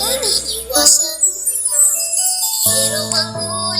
夜にはさよなら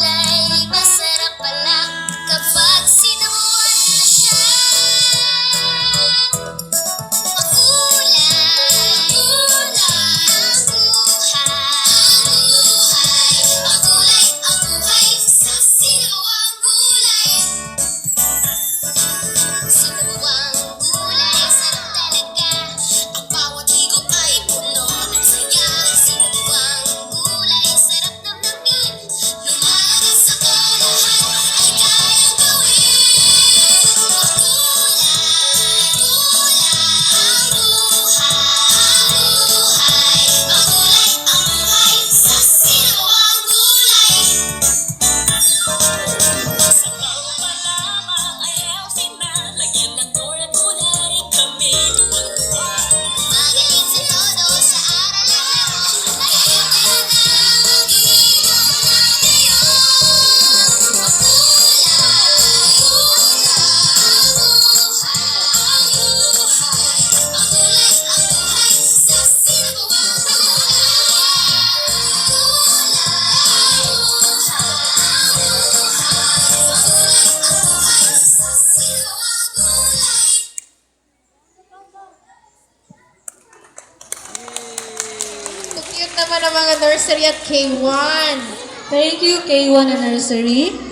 naman ang mga nursery at K1. Thank you, K1 and Nursery.